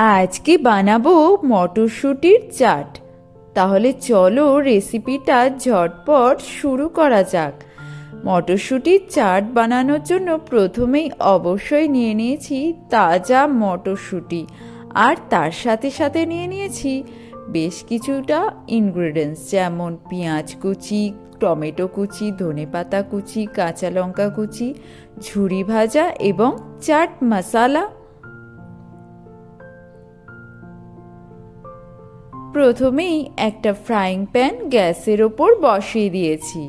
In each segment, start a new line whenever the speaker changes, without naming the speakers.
আজকে বানাবো মটরশুঁটির চাট? তাহলে চলো রেসিপিটা ঝটপট শুরু করা যাক। মটরশুঁটির চাট বানানোর জন্য প্রথমেই অবশ্যই নিয়ে নিয়েছি তাজা মটরশুঁটি আর তার সাথে সাথে নিয়ে নিয়েছি বেশ কিছুটা ইনগ্রেডিয়েন্টস যেমন পেঁয়াজ কুচি, টমেটো কুচি ধনেপাতা কুচি, কাঁচা লঙ্কা কুচি, ঝুরি ভাজা এবং চাট মশালা। প্রথমেই একটা ফ্রাইং প্যান গ্যাসের ওপর বসিয়ে দিয়েছি।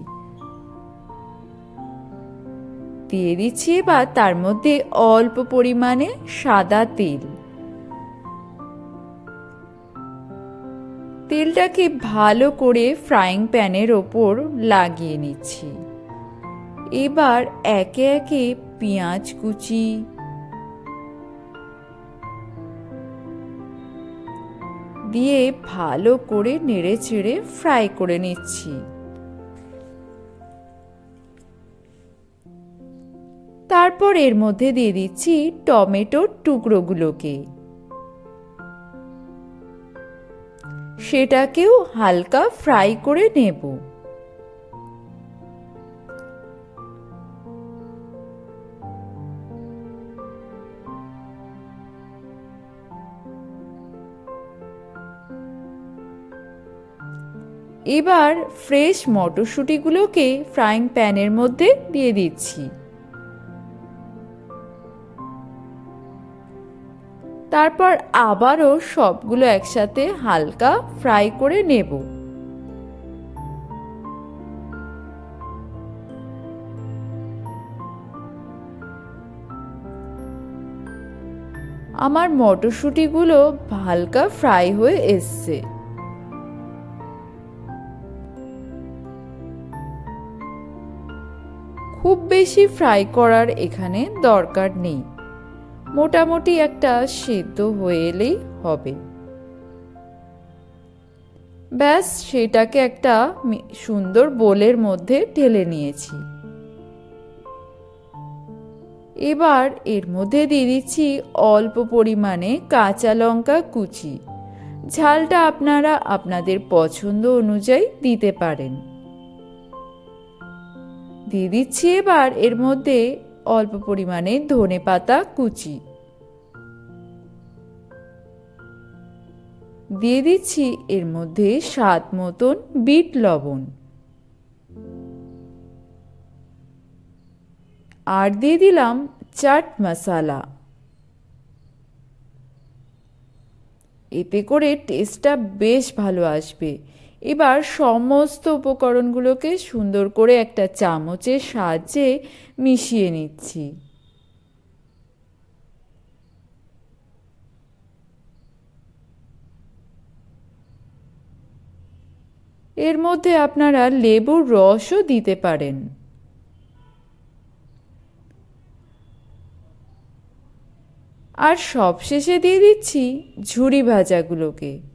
দিয়ে দিচ্ছি এবার তার মধ্যে অল্প পরিমাণে সাদা তেল। তেলটাকে ভালো করে ফ্রাইং প্যানের ওপর লাগিয়ে নিচ্ছি। এবার একে একে পেঁয়াজ কুচি দিয়ে ভালো করে নেড়ে চেড়ে ফ্রাই করে নিচ্ছি। তারপর এর মধ্যে দিয়ে দিচ্ছি টমেটোর টুকরোগুলোকে। সেটাকেও হালকা ফ্রাই করে নেব। এবার ফ্রেশ মটরশুঁটিগুলোকে ফ্রাইং প্যানের মধ্যে দিয়ে দিচ্ছি। তারপর আবারও সবগুলো একসাথে হালকা ফ্রাই করে নেব। আমার মটরশুঁটিগুলো হালকা ফ্রাই হয়ে এসছে। খুব বেশি ফ্রাই করার এখানে দরকার নেই। মোটামুটি একটা সেদ্ধ হয়ে এলেই হবে। ব্যাস, সেটাকে একটা সুন্দর বোলের মধ্যে ঢেলে নিয়েছি। এবার এর মধ্যে দিয়ে দিচ্ছি অল্প পরিমাণে কাঁচা লঙ্কা কুচি। ঝালটা আপনারা আপনাদের পছন্দ অনুযায়ী দিতে পারেন। দিয়ে দিচ্ছি এবার এর মধ্যে অল্প পরিমাণে ধনে পাতা কুচি। দিয়ে দিচ্ছি এর মধ্যে স্বাদ মতন বিট লবণ। আর দিয়ে দিলাম চাট মশালা। এতে করে টেস্টটা বেশ ভালো আসবে। এবার সমস্ত উপকরণগুলোকে সুন্দর করে একটা চামচের সাহায্যে মিশিয়ে নিচ্ছি। এর মধ্যে আপনারা লেবুর রসও দিতে পারেন। আর সবশেষে দিয়ে দিচ্ছি ঝুড়ি ভাজাগুলোকে।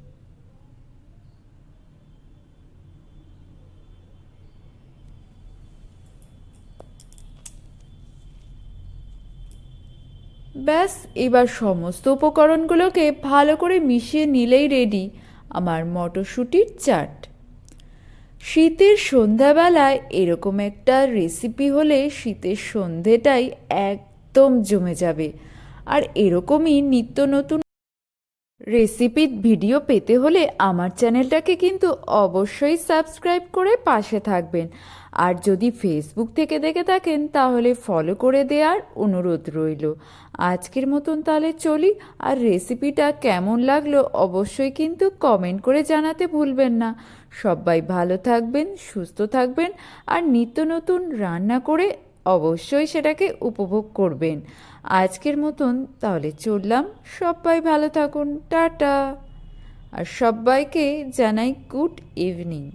ব্যাস, এবার সমস্ত উপকরণগুলোকে ভালো করে মিশিয়ে নিলেই রেডি আমার মটরশুঁটির চাট। শীতের সন্ধ্যাবেলায় এরকম একটা রেসিপি হলে শীতের সন্ধেটাই একদম জমে যাবে। আর এরকমই নিত্য নতুন রেসিপির ভিডিও পেতে হলে আমার চ্যানেলটাকে কিন্তু অবশ্যই সাবস্ক্রাইব করে পাশে থাকবেন। আর যদি ফেসবুক থেকে দেখে থাকেন, তাহলে ফলো করে দেওয়ার অনুরোধ রইল। আজকের মতন তাহলে চলি, আর রেসিপিটা কেমন লাগল অবশ্যই কিন্তু কমেন্ট করে জানাতে ভুলবেন না। সবাই ভালো থাকবেন, সুস্থ থাকবেন, আর নিত্য নতুন রান্না করে অবশ্যই সেটাকে উপভোগ করবেন। আজকের মতন তাহলে চললাম। সবাই ভালো থাকুন। টাটা। আর সবাইকে জানাই গুড ইভিনিং।